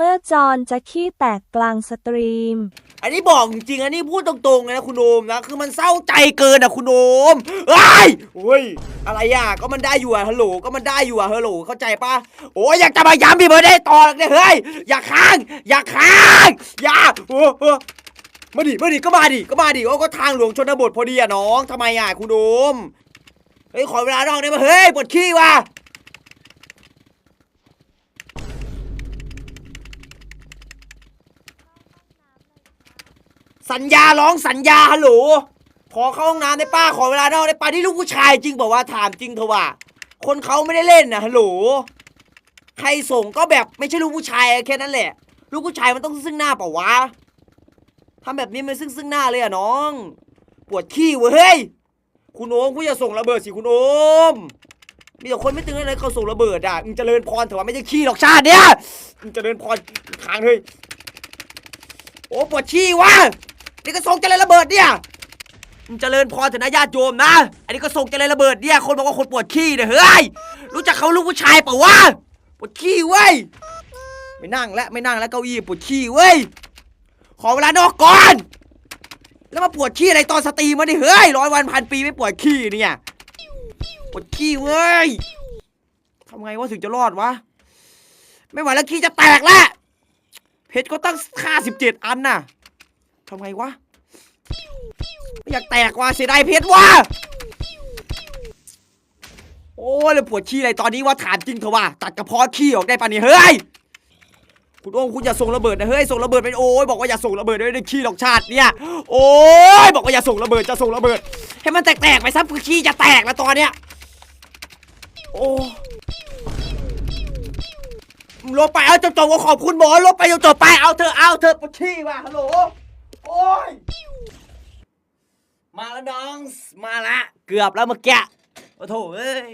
เมื่อจอนจะขี้แตกกลางสตรีม อันนี้บอกจริงๆอันนี้พูดตรงๆเลยนะคุณโอมนะ คือมันเศร้าใจเกินอะคุณโอมเอ้ยโอ้ย อะไรอะก็มันได้อยู่อะฮัลโหล ก็มันได้อยู่อะฮัลโหล เข้าใจปะโอ้ยอยากจะมาย้ำพี่เบอร์ได้ต่อเลยเฮ้ย อย่าค้าง อย่าค้าง อย่าโอ้โหมาดิ มาดิ ก็มาดิ ก็มาดิโอ้ก็ทางหลวงชนบทพอดีอะน้องทำไมอะคุณโอม เฮ้ย ขอเวลานอกได้ไหมเฮ้ย ปวดขี้ว่ะ สัญญาร้องสัญญาฮัลโหลขอเข้าห้องน้ำได้ป้าขอเวลานอกได้ป้าที่ลูกผู้ชายจริงบอกว่าถามจริงเถอะว่า คนเขาไม่ได้เล่นนะฮัลโหลใครส่งก็แบบไม่ใช่ลูกผู้ชายแค่นั้นแหละ ลูกผู้ชายมันต้องซึ่งหน้าเปล่าวะทำแบบนี้มันซึ่งซึ่งหน้าเลยอะน้อง ปวดขี้เว้ยเฮ้ยคุณโอมคุณอย่าส่งระเบิดสิคุณโอมมีแต่คนไม่ตึงอะไรเขาส่งระเบิดอะมึงเจริญพรเถอะว่าไม่ใช่ขี้หรอกชาติเนี้ยมึงเจริญพรค้างเฮ้ยโอ้ปวดขี้วะ นี่ก็ส่งเจริญระเบิดเนี่ยมึงเจริญพรเถอะนะญาติโยมนะ อันนี้ก็ส่งเจริญระเบิดเนี่ย คนบอกว่าคนปวดขี้เนี่ยเฮ้ย รู้จักเขาลูกผู้ชายเปล่าวะ ปวดขี้เว้ย ไม่นั่งแล้วไม่นั่งแล้วเก้าอี้ปวดขี้เว้ย ขอเวลานอกก่อน แล้วมาปวดขี้อะไรตอนสตรีมมาดิเฮ้ยร้อยวันพันปีไม่ปวดขี้เนี่ย ปวดขี้เว้ยทำไงวะถึงจะรอดวะ ไม่ไหวแล้วขี้จะแตกแล้วเพชรก็ตั้งค่าสิบเจ็ดอันน่ะ ทำไงวะไม่อยากแตกว่ะเสียดายเพชรว่ะโอ้ยแล้วปวดขี้อะไรตอนนี้ว่าถามจริงเถอะว่าตัดกระเพาะขี้ออกได้ปะเนี่ยเฮ้ยคุณโอ้งคุณอย่าส่งระเบิดนะเฮ้ยส่งระเบิดไปโอ้ยบอกว่าอย่าส่งระเบิดด้วยในขี้หรอกชาติเนี่ยโอ้ยบอกว่าอย่าส่งระเบิดจะส่งระเบิด ให้มันแตกๆไปซะคือขี้จะแตกแล้วตอนเนี้ยโอ้ลบไปเอาจบๆก็ขอบคุณหมอลบไปจบๆไปเอาเธอเอาเธอปวดขี้ว่ะฮัลโหล โอ้ย มาแล้วน้อง มาละเกือบแล้วเมื่อกี้โอ้โถเอ้ย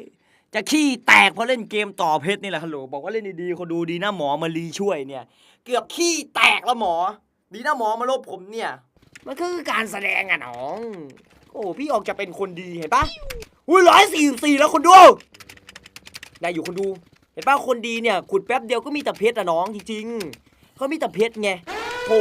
จะขี้แตกเพราะเล่นเกมต่อเพชรนี่แหละฮัลโหลบอกว่าเล่นดีๆคนดูดีนะหมอมารีช่วยเนี่ย เกือบขี้แตกแล้วหมอ ดีนะหมอมาลบผมเนี่ย มันคือการแสดงอะน้อง โอ้พี่ออกจะเป็นคนดีเห็นปะอุ้ยร้อยสี่สี่แล้วคนดูได้อยู่คนดู เห็นปะคนดีเนี่ยขุดแป๊บเดียวก็มีแต่เพชรอะน้องจริงๆเขามีแต่เพชรไงโธ่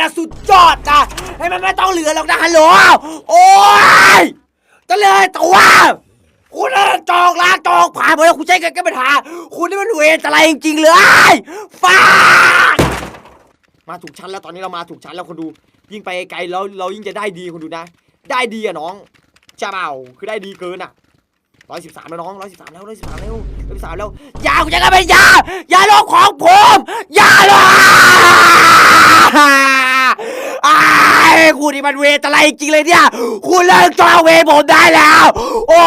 นะสุดยอดนะให้มันไม่ต้องเหลือหรอกนะฮัลโหลโอ้ยตะเลยตัวคุณน่ะจอกลาจอกผ่านหมดแล้วคุณใช้กันแก้ปัญหา คุณนี่มันเวรอะไรจริงๆเลยฟ้าดมาถูกชั้นแล้วตอนนี้เรามาถูกชั้นแล้วคนดู ยิ่งไปไกลแล้วเรายิ่งจะได้ดีคนดูนะ ได้ดีอะน้องจะเปล่าคือได้ดีเกินอะร้อยสิบสามแล้วน้องร้อยสิบสามแล้วร้อยสิบสามแล้วร้อยสิบสามแล้วอยาคุณจะกันเป็นยาอย่าลงของผมอย่าลงายคุณนี่มันเวทอะไรจริงเลยเนี่ย คุณเลิกจองเวรผมได้แล้ว โอ้